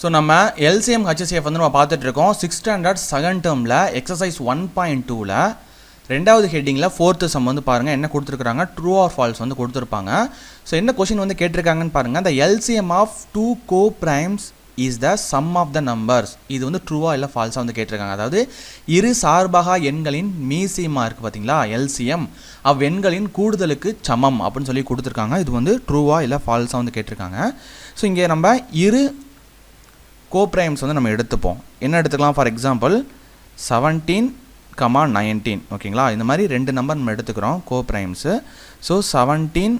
So நம்ம LCM HSF வந்து நம்ம பார்த்துட்டு இருக்கோம் சிக்ஸ் ஸ்டாண்டர்ட் செகண்ட் டேர்மில் எக்ஸசைஸ் ஒன் பாயிண்ட் டூவில் ரெண்டாவது ஹெட்டிங்கில் ஃபோர்த்து சம் வந்து பாருங்கள் என்ன கொடுத்துருக்காங்க ட்ரூ ஆர் ஃபால்ஸ் வந்து கொடுத்துருப்பாங்க. ஸோ என்ன கொஷின் வந்து கேட்டிருக்காங்கன்னு பாருங்கள் அந்த LCM of two coprimes is the sum of the numbers இது வந்து ட்ரூவா இல்லை ஃபால்ஸாக வந்து கேட்டிருக்காங்க. அதாவது இரு சார்பகா எண்களின் மீசியமா இருக்குது பார்த்தீங்களா? எல்சிஎம் அவ்வெண்களின் கூடுதலுக்கு சமம் அப்படின்னு சொல்லி கொடுத்துருக்காங்க. இது வந்து ட்ரூவா இல்லை ஃபால்ஸாக வந்து கேட்டிருக்காங்க. ஸோ இங்கே நம்ம இரு கோப்ரைம்ஸ் வந்து நம்ம எடுத்துப்போம். என்ன எடுத்துக்கலாம்? For example seventeen comma nineteen ஓகேங்களா இந்த மாதிரி ரெண்டு நம்பர் நம்ம எடுத்துக்கிறோம் கோப்ரைம்ஸு ஸோ செவன்டீன்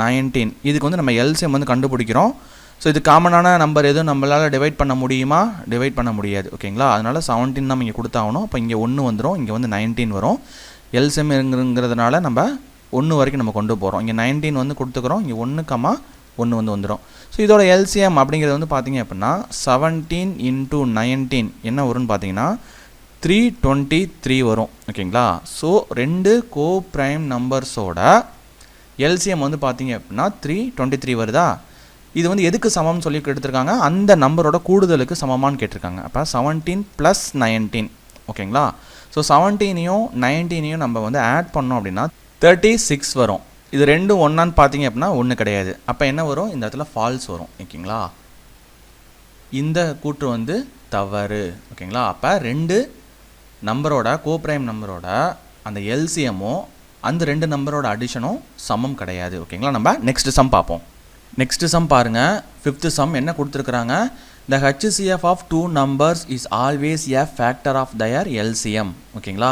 நைன்டீன் இதுக்கு வந்து நம்ம எல்சிஎம் வந்து கண்டுபிடிக்கிறோம். ஸோ இது காமனான நம்பர் எதுவும் நம்மளால் டிவைட் பண்ண முடியுமா? டிவைட் பண்ண முடியாது. ஓகேங்களா அதனால் செவன்டீன் நம்ம இங்கே கொடுத்தாகணும். அப்போ இங்கே ஒன்று வந்துடும் இங்கே வந்து நைன்டீன் வரும். எல்சிஎம்ங்கிறதுனால நம்ம ஒன்று வரைக்கும் நம்ம கொண்டு போகிறோம் இங்கே நைன்டீன் வந்து கொடுத்துக்கிறோம். இங்கே ஒன்று கமா ஒன்று வந்து வந்துடும் ஸோ இதோட எல்சிஎம் அப்படிங்கிறது வந்து பார்த்தீங்க அப்படின்னா செவன்டீன் இன்ட்டு நைன்டீன் என்ன வரும்னு பார்த்தீங்கன்னா த்ரீ டுவெண்ட்டி த்ரீ வரும் ஓகேங்களா ஸோ ரெண்டு கோ ப்ரைம் நம்பர்ஸோட எல்சிஎம் வந்து பார்த்தீங்க அப்படின்னா த்ரீ டுவெண்ட்டி த்ரீ வருதா? இது வந்து எதுக்கு சமம்னு சொல்லி எடுத்திருக்காங்க அந்த நம்பரோட கூடுதலுக்கு சமமான்னு கேட்டிருக்காங்க. அப்போ செவன்டீன் ப்ளஸ் நைன்டீன் ஓகேங்களா ஸோ செவன்டீனையும் நைன்டீனையும் நம்ம வந்து ஆட் பண்ணோம் அப்படின்னா தேர்ட்டி சிக்ஸ் வரும். இது ரெண்டும் ஒன்றான்னு பார்த்தீங்க அப்படின்னா ஒன்று கிடையாது. அப்போ என்ன வரும்? இந்த இடத்துல ஃபால்ஸ் வரும். ஓகேங்களா? இந்த கூற்று வந்து தவறு. ஓகேங்களா? அப்போ ரெண்டு நம்பரோட கோப்ரைம் நம்பரோட அந்த எல்சிஎம்மும் அந்த ரெண்டு நம்பரோட அடிஷனும் சமம் கிடையாது. ஓகேங்களா? நம்ம நெக்ஸ்ட் சம் பார்ப்போம். நெக்ஸ்ட் சம் பாருங்கள் ஃபிஃப்த்து சம் என்ன கொடுத்துருக்குறாங்க? The HCF of two numbers is always a factor of their LCM ஓகேங்களா?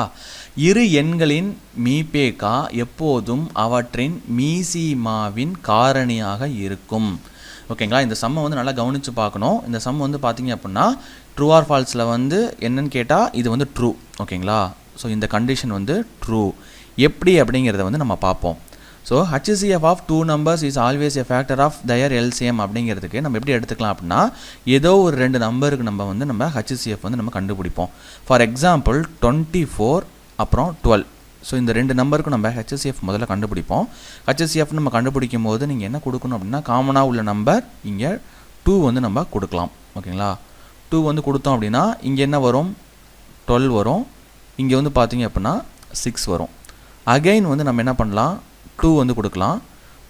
இரு எண்களின் மீபேக்கா எப்போதும் அவற்றின் மீசிமாவின் காரணியாக இருக்கும். ஓகேங்களா? இந்த சம்மை வந்து நல்லா கவனித்து பார்க்கணும். இந்த சம் வந்து பார்த்தீங்க அப்படின்னா ட்ரூ ஆர் ஃபால்ஸில் வந்து என்னன்னு கேட்டால் இது வந்து ட்ரூ ஓகேங்களா? ஸோ இந்த கண்டிஷன் வந்து ட்ரூ எப்படி அப்படிங்கிறத வந்து நம்ம பார்ப்போம். So HCF of two numbers is always a factor of their LCM அப்படிங்கிறதுக்கு நம்ம எப்படி எடுத்துக்கலாம் அப்படின்னா ஏதோ ஒரு ரெண்டு நம்பருக்கு நம்ம வந்து நம்ம ஹச்சிசிஎஃப் வந்து நம்ம கண்டுபிடிப்போம். ஃபார் எக்ஸாம்பிள் டுவெண்ட்டி ஃபோர் அப்புறம் டுவெல் ஸோ இந்த ரெண்டு நம்பருக்கு நம்ம ஹெச்எஸ்சிஎஃப் முதல்ல கண்டுபிடிப்போம். ஹெச்எஸ்சிஎஃப் நம்ம கண்டுபிடிக்கும் போது நீங்கள் என்ன கொடுக்கணும் அப்படின்னா காமனாக உள்ள நம்பர் இங்கே டூ வந்து நம்ம கொடுக்கலாம். ஓகேங்களா? டூ வந்து கொடுத்தோம் அப்படின்னா இங்கே என்ன வரும்? டுவெல் வரும். இங்கே வந்து பார்த்தீங்க அப்படின்னா சிக்ஸ் வரும். அகைன் வந்து நம்ம என்ன பண்ணலாம்? டூ வந்து கொடுக்கலாம்.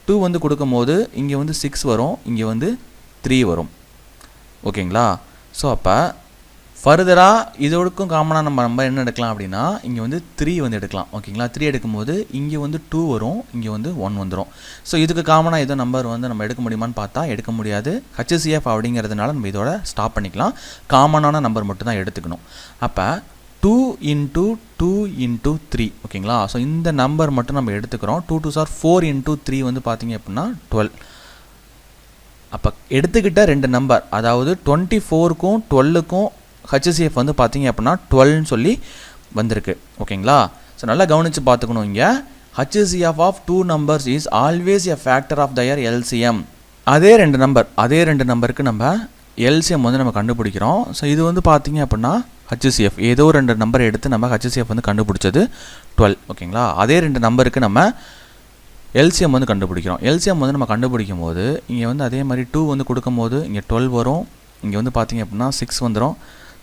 டூ வந்து கொடுக்கும்போது இங்கே வந்து சிக்ஸ் வரும் இங்கே வந்து த்ரீ வரும். ஓகேங்களா? ஸோ அப்போ ஃபர்தராக இதோடுக்கும் காமனாக நம்ம நம்பர் என்ன எடுக்கலாம் அப்படின்னா இங்கே வந்து த்ரீ வந்து எடுக்கலாம். ஓகேங்களா? த்ரீ எடுக்கும்போது இங்கே வந்து டூ வரும் இங்கே வந்து ஒன் வந்துடும் ஸோ இதுக்கு காமனாக ஏதோ நம்பர் வந்து நம்ம எடுக்க முடியுமான்னு பார்த்தா எடுக்க முடியாது. ஹச்சிசிஎஃப் அப்படிங்கிறதுனால நம்ம இதோட ஸ்டாப் பண்ணிக்கலாம். காமனான நம்பர் மட்டும் தான் எடுத்துக்கணும். அப்போ two into two into three ஓகேங்களா ஸோ இந்த நம்பர் மட்டும் நம்ம எடுத்துக்கிறோம். Two twos are four into three வந்து பார்த்தீங்க அப்படின்னா டுவெல் அப்போ எடுத்துக்கிட்ட ரெண்டு நம்பர் அதாவது டுவெண்ட்டி ஃபோருக்கும் டுவெல்லுக்கும் ஹச்சிசிஎஃப் வந்து பார்த்தீங்க அப்படின்னா டுவெல்னு சொல்லி வந்திருக்கு. ஓகேங்களா ஸோ நல்லா கவனித்து பார்த்துக்கணும் இங்கே. HCF of two numbers is always a factor of their LCM அதே ரெண்டு நம்பர் அதே ரெண்டு நம்பருக்கு நம்ம எல்சிஎம் வந்து நம்ம கண்டுபிடிக்கிறோம். ஸோ இது வந்து பார்த்தீங்க அப்படின்னா ஹச்சிசிஎஃப் ஏதோ ரெண்டு நம்பர் எடுத்து நம்ம ஹச்சிசிஎஃப் வந்து கண்டுபிடிச்சது டுவெல் ஓகேங்களா? அதே ரெண்டு நம்பருக்கு நம்ம எல்சிஎம் வந்து கண்டுபிடிக்கிறோம். எல்சிஎம் வந்து நம்ம கண்டுபிடிக்கும் போது இங்கே வந்து அதே மாதிரி டூ வந்து கொடுக்கும்போது இங்கே டுவெல் வரும். இங்கே வந்து பார்த்தீங்க அப்படின்னா சிக்ஸ் வந்துடும்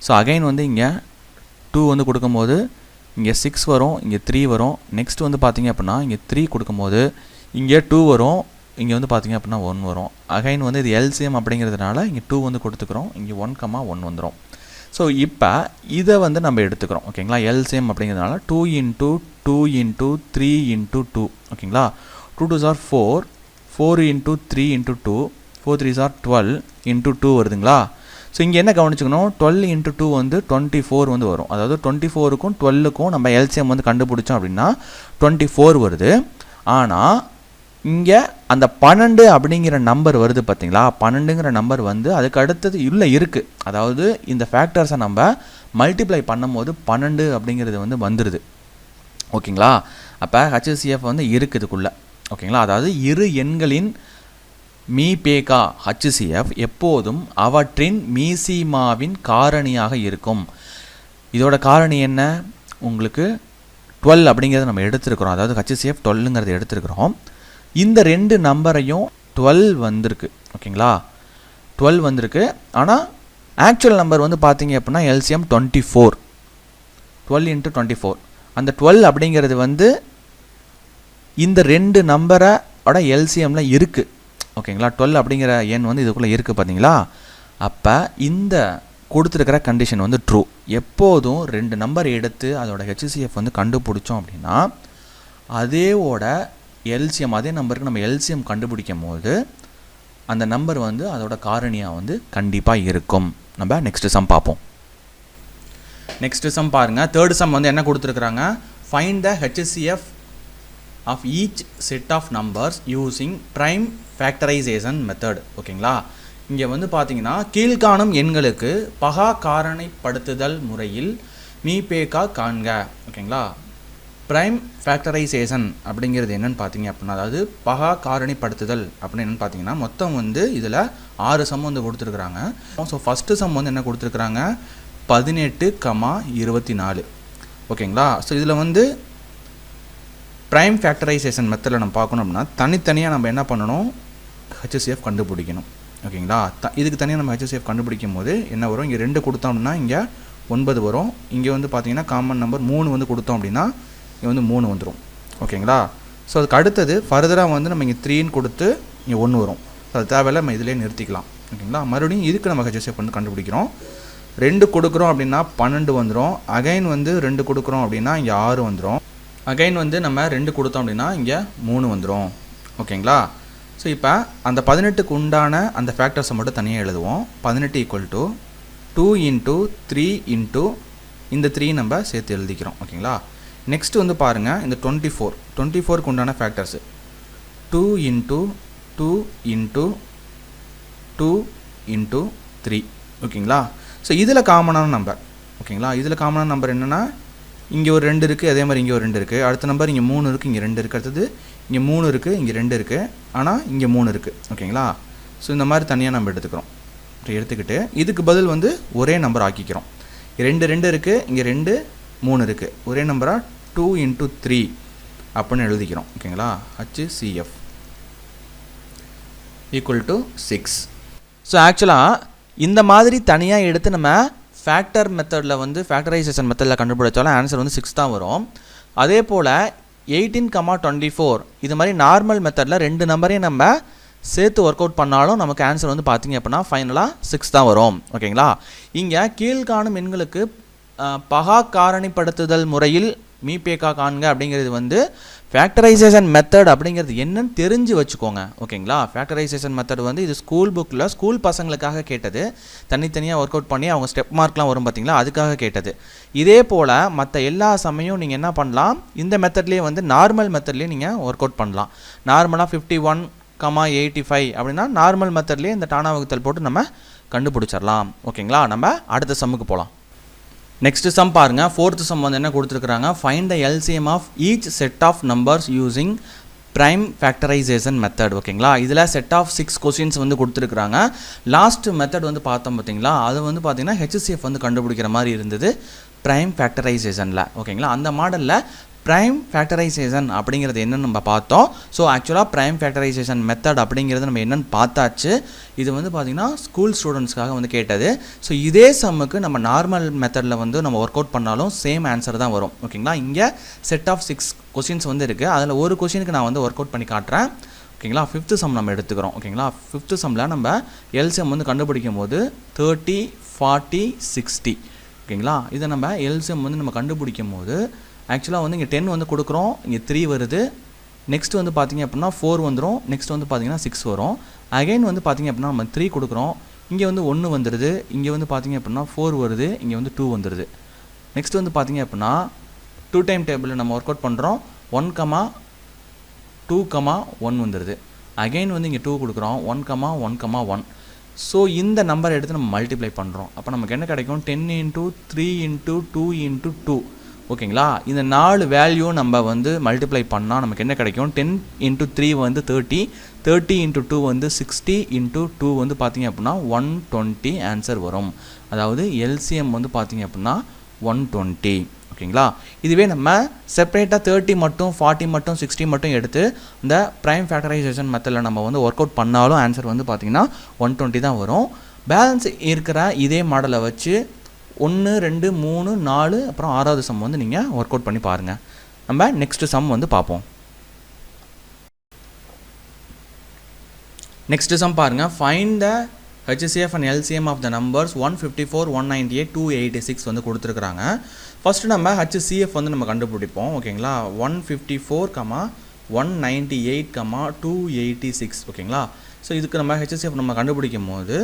ஸோ அகைன் வந்து இங்கே டூ வந்து கொடுக்கும்போது இங்கே சிக்ஸ் வரும் இங்கே த்ரீ வரும். நெக்ஸ்ட் வந்து பார்த்தீங்க அப்படின்னா இங்கே த்ரீ கொடுக்கும்போது இங்கே டூ வரும். இங்கே வந்து பார்த்தீங்க அப்படின்னா ஒன் வரும். அகைன் வந்து இது எல்சிஎம் அப்படிங்கிறதுனால இங்கே டூ வந்து கொடுத்துக்கிறோம். இங்கே ஒன் கம்மா ஒன் வந்துடும் ஸோ இப்போ இதை வந்து நம்ம எடுத்துக்கிறோம். ஓகேங்களா எல்சிஎம் அப்படிங்கிறதுனால two into two into three into two ஓகேங்களா two twos are four four into three into two four threes are twelve into two வருதுங்களா? ஸோ இங்கே என்ன கவனிச்சுக்கணும்? டுவெல் இன்ட்டு டூ வந்து டுவெண்ட்டி ஃபோர் வந்து வரும். அதாவது டுவெண்ட்டி ஃபோருக்கும் டுவெல்லுக்கும் நம்ம எல்சிஎம் வந்து கண்டுபிடிச்சோம் அப்படின்னா டுவெண்ட்டி ஃபோர் வருது. ஆனால் இங்கே அந்த பன்னெண்டு அப்படிங்கிற நம்பர் வருது பார்த்தீங்களா? பன்னெண்டுங்கிற நம்பர் வந்து அதுக்கு அடுத்தது இல்லை இருக்குது அதாவது இந்த ஃபேக்டர்ஸை நம்ம மல்டிப்ளை பண்ணும்போது பன்னெண்டு அப்படிங்கிறது வந்து வந்துடுது ஓகேங்களா? அப்போ ஹச்சிசிஎஃப் வந்து இருக்குதுக்குள்ளே ஓகேங்களா? அதாவது இரு எண்களின் மீபேகா ஹச்சிசிஎஃப் எப்போதும் அவற்றின் மீசிமாவின் காரணியாக இருக்கும். இதோட காரணி என்ன? உங்களுக்கு டுவெல் அப்படிங்கிறத நம்ம எடுத்திருக்கிறோம். அதாவது ஹச்சிசிஎஃப் டுவெல்லுங்கிறத எடுத்திருக்கிறோம். இந்த ரெண்டு நம்பரையும் டுவெல் வந்திருக்கு ஓகேங்களா? டுவெல் வந்திருக்கு. ஆனால் ஆக்சுவல் நம்பர் வந்து பார்த்தீங்க அப்படின்னா LCM twenty four twelve into twenty four அந்த டுவெல் அப்படிங்கிறது வந்து இந்த ரெண்டு நம்பரோட எல்சிஎம்மில் இருக்குது ஓகேங்களா? டுவெல் அப்படிங்கிற எண் வந்து இதுக்குள்ளே இருக்குது பார்த்தீங்களா அப்போ இந்த கொடுத்துருக்கிற கண்டிஷன் வந்து ட்ரூ எப்போதும் ரெண்டு நம்பர் எடுத்து அதோட ஹெச்சிசிஎஃப் வந்து கண்டுபிடிச்சோம் அப்படின்னா அதேவோட எல்சியம் அதே நம்பருக்கு நம்ம எல்சியம் கண்டுபிடிக்கும் போது அந்த நம்பர் வந்து அதோட காரணியாக வந்து கண்டிப்பாக இருக்கும். நம்ம நெக்ஸ்ட் சம் பார்ப்போம். நெக்ஸ்ட் சம் பாருங்கள் தேர்ட் சம் வந்து என்ன கொடுத்துருக்குறாங்க? Find the HCF of each set of numbers using prime factorisation method ஓகேங்களா இங்கே வந்து பார்த்தீங்கன்னா கீழ்காணும் எண்களுக்கு பகா காரணிப்படுத்துதல் முறையில் மீபேக்கா காண்க. ஓகேங்களா ப்ரைம் ஃபேக்டரைசேஷன் அப்படிங்கிறது என்னன்னு பார்த்தீங்க அப்படின்னா அதாவது பகா காரணிப்படுத்துதல் அப்படின்னு என்னென்னு பார்த்தீங்கன்னா மொத்தம் வந்து இதில் ஆறு சம் வந்து கொடுத்துருக்குறாங்க. ஸோ ஃபஸ்ட்டு சம் வந்து என்ன கொடுத்துருக்குறாங்க? பதினெட்டு கமா இருபத்தி நாலு ஓகேங்களா? ஸோ இதில் வந்து ப்ரைம் ஃபேக்டரைசேஷன் மெத்தடில் நம்ம பார்க்கணும் அப்படின்னா தனித்தனியாக நம்ம என்ன பண்ணணும்? ஹெச்எஸ்எஃப் கண்டுபிடிக்கணும். ஓகேங்களா? த இதுக்கு தனியாக நம்ம ஹெச்எஸ்எஃப் கண்டுபிடிக்கும் போது என்ன வரும்? இங்கே ரெண்டு கொடுத்தோம்னா இங்கே ஒன்பது வரும். இங்கே வந்து பார்த்தீங்கன்னா காமன் நம்பர் மூணு வந்து கொடுத்தோம் அப்படின்னா இங்கே வந்து மூணு வந்துடும் ஓகேங்களா? ஸோ அதுக்கு அடுத்தது ஃபர்தராக வந்து நம்ம இங்கே த்ரீன்னு கொடுத்து இங்கே ஒன்று வரும். ஸோ அது தேவையில்ல நம்ம இதிலே நிறுத்திக்கலாம். ஓகேங்களா? மறுபடியும் இதுக்கு நம்ம ஹெச்எஸ்எஃப் வந்து கண்டுபிடிக்கிறோம். ரெண்டு கொடுக்குறோம் அப்படின்னா பன்னெண்டு வந்துடும் அகைன் வந்து ரெண்டு கொடுக்குறோம் அப்படின்னா இங்கே ஆறு வந்துடும் அகைன் வந்து நம்ம ரெண்டு கொடுத்தோம் அப்படின்னா இங்கே மூணு வந்துடும் ஓகேங்களா? ஸோ இப்போ அந்த பதினெட்டுக்கு உண்டான அந்த ஃபேக்டர்ஸை மட்டும் தனியாக எழுதுவோம். பதினெட்டு equal to two into three into இந்த த்ரீ நம்ம சேர்த்து எழுதிக்கிறோம். ஓகேங்களா? நெக்ஸ்ட்டு வந்து பாருங்கள் இந்த டுவெண்ட்டி ஃபோர் டுவெண்ட்டி ஃபோருக்கு உண்டான factors two into two into two into three ஓகேங்களா? ஸோ இதில் காமனான நம்பர் ஓகேங்களா? இதில் காமனான நம்பர் என்னென்னா இங்கே ஒரு ரெண்டு இருக்குது அதே மாதிரி இங்கே ஒரு ரெண்டு இருக்குது அடுத்த நம்பர் இங்கே மூணு இருக்குது இங்கே ரெண்டு இருக்குது அடுத்தது இங்கே மூணு இருக்குது இங்கே ரெண்டு இருக்குது ஆனால் இங்கே மூணு இருக்குது ஓகேங்களா? ஸோ இந்த மாதிரி தனியாக நம்ம எடுத்துக்கிறோம். எடுத்துக்கிட்டு இதுக்கு பதில் வந்து ஒரே நம்பர் ஆக்கிக்கிறோம். ரெண்டு ரெண்டு இருக்குது இங்கே ரெண்டு மூணு இருக்குது ஒரே நம்பராக டூ இன்ட்டு த்ரீ அப்படின்னு எழுதிக்கிறோம் ஓகேங்களா? HCF equal to six so ஆக்சுவலாக இந்த மாதிரி தனியாக எடுத்து நம்ம ஃபேக்டர் மெத்தடில் வந்து ஃபேக்டரைசேஷன் மெத்தடில் கண்டுபிடிச்சாலும் ஆன்சர் வந்து சிக்ஸ் தான் வரும். அதே போல் எயிட்டீன் கமா டுவெண்ட்டி ஃபோர் இது மாதிரி நார்மல் மெத்தடில் ரெண்டு நம்பரையும் நம்ம சேர்த்து ஒர்க் அவுட் பண்ணாலும் நமக்கு ஆன்சர் வந்து பார்த்திங்க அப்படின்னா ஃபைனலாக சிக்ஸ் தான் வரும் ஓகேங்களா? இங்கே கீழ்காணும் எண்களுக்கு பகா காரணிப்படுத்துதல் முறையில் மீபேக்கா காண்க அப்படிங்கிறது வந்து ஃபேக்டரைசேஷன் மெத்தட் அப்படிங்கிறது என்னன்னு தெரிஞ்சு வச்சுக்கோங்க. ஓகேங்களா? ஃபேக்டரைசேஷன் மெத்தட் வந்து இது ஸ்கூல் புக்கில் ஸ்கூல் பசங்களுக்காக கேட்டது. தனித்தனியாக ஒர்க் அவுட் பண்ணி அவங்க ஸ்டெப் மார்க்லாம் வரும் பார்த்தீங்களா? அதுக்காக கேட்டது. இதே போல் மற்ற எல்லா சமயம் நீங்கள் என்ன பண்ணலாம்? இந்த மெத்தட்லேயே வந்து நார்மல் மெத்தட்லேயே நீங்கள் ஒர்க் அவுட் பண்ணலாம். நார்மலாக fifty one comma eighty five அப்படின்னா நார்மல் மெத்தட்லேயே இந்த டானா வகுத்தல் போட்டு நம்ம கண்டுபிடிச்சிடலாம். ஓகேங்களா? நம்ம அடுத்த சம்முக்கு போகலாம் நெக்ஸ்ட் சம் பாருங்க. ஃபோர்த் சம் வந்து என்ன கொடுத்துருக்குறாங்க? Find the LCM of each set of numbers using prime factorisation method ஓகேங்களா இதில் செட் ஆஃப் சிக்ஸ் கொஸ்டின்ஸ் வந்து கொடுத்துருக்குறாங்க. லாஸ்ட் மெத்தட் வந்து பார்த்தோம் பார்த்தீங்களா? அது வந்து பார்த்தீங்கன்னா ஹெச்சிஎஃப் வந்து கண்டுபிடிக்கிற மாதிரி இருந்தது. ப்ரைம் ஃபேக்டரைசேஷனில் ஓகேங்களா அந்த மாடலில் ப்ரைம் ஃபேக்டரைசேஷன் அப்படிங்கிறது என்னென்னு நம்ம பார்த்தோம். ஸோ ஆக்சுவலாக ப்ரைம் ஃபேக்டரைசேஷன் மெத்தட் அப்படிங்கிறது நம்ம என்னென்னு பார்த்தாச்சு. இது வந்து பார்த்திங்கன்னா ஸ்கூல் ஸ்டூடெண்ட்ஸ்க்காக வந்து கேட்டது. ஸோ இதே சம்முக்கு நம்ம நார்மல் மெத்தடில் வந்து நம்ம ஒர்க் அவுட் பண்ணாலும் சேம் ஆன்சர் தான் வரும். ஓகேங்களா இங்கே செட் ஆஃப் சிக்ஸ் கொஷின்ஸ் வந்து இருக்குது அதில் ஒரு கொஷினுக்கு நான் வந்து ஒர்க் அவுட் பண்ணி காட்டுறேன். ஓகேங்களா ஃபிஃப்த்து சம் நம்ம எடுத்துக்கிறோம். ஓகேங்களா ஃபிஃப்த்து சம்மில் நம்ம எல்சிஎம் வந்து கண்டுபிடிக்கும் போது தேர்ட்டி ஃபார்ட்டி சிக்ஸ்டி ஓகேங்களா இதை நம்ம எல்சிஎம் வந்து நம்ம கண்டுபிடிக்கும் போது ஆக்சுவலாக வந்து இங்கே டென் வந்து கொடுக்குறோம். இங்கே த்ரீ வருது. நெக்ஸ்ட் வந்து பார்த்தீங்க அப்படின்னா ஃபோர் வந்துடும் நெக்ஸ்ட் வந்து பார்த்தீங்கன்னா சிக்ஸ் வரும். அகைன் வந்து பார்த்தீங்க அப்படின்னா நம்ம த்ரீ கொடுக்குறோம். இங்கே வந்து ஒன்று வந்துடுது இங்கே வந்து பார்த்தீங்க அப்படின்னா ஃபோர் வருது. இங்கே வந்து டூ வந்துடுது நெக்ஸ்ட் வந்து பார்த்தீங்க அப்படின்னா டூ டைம் டேபிளில் நம்ம ஒர்க் அவுட் பண்ணுறோம் one comma two comma one வந்துடுது அகைன் வந்து இங்கே டூ கொடுக்குறோம். One comma one comma one so இந்த நம்பரை எடுத்து நம்ம மல்டிப்ளை பண்ணுறோம் அப்போ நமக்கு என்ன கிடைக்கும்? Ten into three into two into two ஓகேங்களா? இந்த நாலு வேல்யூ நம்ம வந்து மல்டிப்ளை பண்ணால் நமக்கு என்ன கிடைக்கும்? டென் இன்ட்டு த்ரீ வந்து தேர்ட்டி தேர்ட்டி இன்ட்டு டூ வந்து சிக்ஸ்டி இன்ட்டு டூ வந்து பார்த்திங்க அப்படின்னா ஒன் டுவெண்ட்டி ஆன்சர் வரும். அதாவது எல்சிஎம் வந்து பார்த்திங்க அப்படின்னா ஒன் டுவெண்ட்டி ஓகேங்களா? இதுவே நம்ம செப்பரேட்டாக தேர்ட்டி மட்டும் ஃபார்ட்டி மட்டும் சிக்ஸ்டி மட்டும் எடுத்து இந்த ப்ரைம் ஃபேக்டரைசேஷன் மெத்தடில் நம்ம வந்து ஒர்க் அவுட் பண்ணாலும் ஆன்சர் வந்து பார்த்திங்கன்னா ஒன் டுவெண்ட்டி தான் வரும். பேலன்ஸ் இருக்கிற இதே மாடலை வச்சு ஒன்று ரெண்டு மூணு நாலு அப்புறம் ஆறாவது சம் வந்து நீங்கள் ஒர்க் அவுட் பண்ணி பாருங்கள் நம்ம நெக்ஸ்ட்டு சம் வந்து பார்ப்போம். நெக்ஸ்ட்டு சம் பாருங்கள் find the HCF and LCM of the numbers one fifty four one ninety eight two eighty six வந்து கொடுத்துருக்குறாங்க. ஃபஸ்ட்டு நம்ம ஹெச்சிஎஃப் வந்து நம்ம கண்டுபிடிப்போம். ஓகேங்களா one fifty four comma one ninety eight comma two eighty six ஓகேங்களா so இதுக்கு நம்ம ஹெச்சிஎஃப் நம்ம கண்டுபிடிக்கும் போது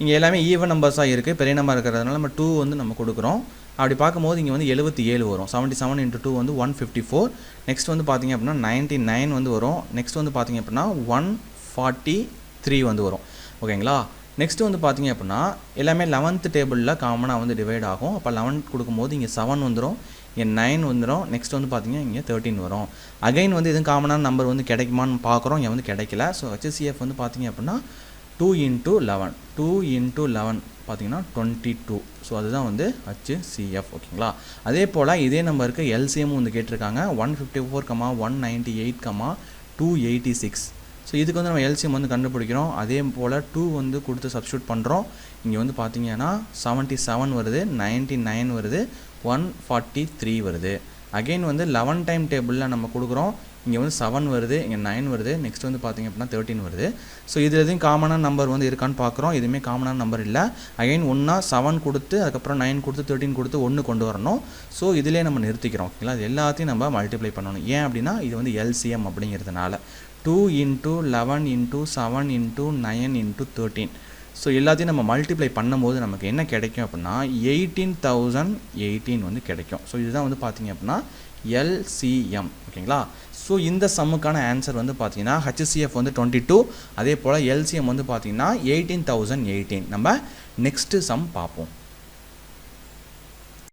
இங்கே எல்லாமே ஈவன் நம்பர்ஸாக இருக்குது பெரிய நம்பர் இருக்கிறதுனால நம்ம டூ வந்து நம்ம கொடுக்குறோம். அப்படி பார்க்கும்போது இங்கே வந்து எழுபத்தி ஏழு வரும். செவன்ட்டி செவன் இன்ட்டு டூ வந்து ஒன் ஃபிஃப்டி ஃபோர் நெக்ஸ்ட் வந்து பார்த்திங்க அப்படின்னா நைன்ட்டி நைன் வந்து வரும். நெக்ஸ்ட் வந்து பார்த்திங்க அப்படின்னா ஒன் ஃபார்ட்டி த்ரீ வந்து வரும். ஓகேங்களா நெக்ஸ்ட்டு வந்து பார்த்திங்க அப்படின்னா எல்லாமே லெவன்த்து டேபிளில் காமனாக வந்து டிவைட் ஆகும். அப்போ லெவன்த் கொடுக்கும்போது இங்கே செவன் வந்துடும் இங்கே நைன் வந்துடும் நெக்ஸ்ட் வந்து பார்த்திங்கன்னா இங்கே தேர்ட்டின் வரும். அகைன் வந்து எதுவும் காமனான நம்பர் வந்து கிடைக்குமான்னு பார்க்குறோம். இங்கே வந்து கிடைக்கல. ஸோ ஹெச்சிஎஃப் வந்து பார்த்திங்க அப்படின்னா two into eleven two into eleven பார்த்தீங்கன்னா டுவெண்ட்டி டூ ஸோ அதுதான் வந்து ஹெச்சிஎஃப் ஓகேங்களா? அதே போல் இதே நம்பருக்கு எல்சிஎம்மும் வந்து கேட்டிருக்காங்க one fifty four comma one ninety eight comma two eighty six so இதுக்கு வந்து நம்ம எல்சிஎம் வந்து கண்டுபிடிக்கிறோம். அதே போல் டூ வந்து கொடுத்து சப்ஸ்டியூட் பண்ணுறோம் இங்கே வந்து பார்த்தீங்கன்னா செவன்ட்டி செவன் வருது நைன்ட்டி நைன் வருது ஒன் ஃபார்ட்டி த்ரீ வருது. அகெயின் வந்து லெவன் டைம் டேபிளில் நம்ம கொடுக்குறோம். இங்கே வந்து செவன் வருது இங்கே நைன் வருது நெக்ஸ்ட் வந்து பார்த்திங்க அப்படின்னா தேர்ட்டின் வருது. ஸோ இது எதுவும் காமனான நம்பர் வந்து இருக்கான்னு பார்க்குறோம் எதுவுமே காமனான நம்பர் இல்லை. அகைன் ஒன்றா செவன் கொடுத்து அதுக்கப்புறம் நைன் கொடுத்து தேர்ட்டின் கொடுத்து ஒன்று கொண்டு வரணும். ஸோ இதிலே நம்ம நிறுத்திக்கிறோம். ஓகேங்களா அது எல்லாத்தையும் நம்ம மல்டிப்ளை பண்ணணும். ஏன் அப்படின்னா இது வந்து எல்சிஎம் அப்படிங்கிறதுனால. Two into eleven into seven into nine into thirteen so எல்லாத்தையும் நம்ம மல்டிப்ளை பண்ணும்போது நமக்கு என்ன கிடைக்கும் அப்படின்னா எயிட்டீன் தௌசண்ட் எயிட்டீன் வந்து கிடைக்கும். ஸோ இதுதான் வந்து பார்த்தீங்க அப்படின்னா எல்சிஎம் ஓகேங்களா? ஸோ இந்த சம்முக்கான ஆன்சர் வந்து பார்த்தீங்கன்னா ஹெச்சிஎஃப் வந்து டுவெண்ட்டி டூ அதே போல் எல்சிஎம் வந்து பார்த்தீங்கன்னா எயிட்டீன் தௌசண்ட் எயிட்டீன் நம்ம நெக்ஸ்ட்டு சம் பார்ப்போம்.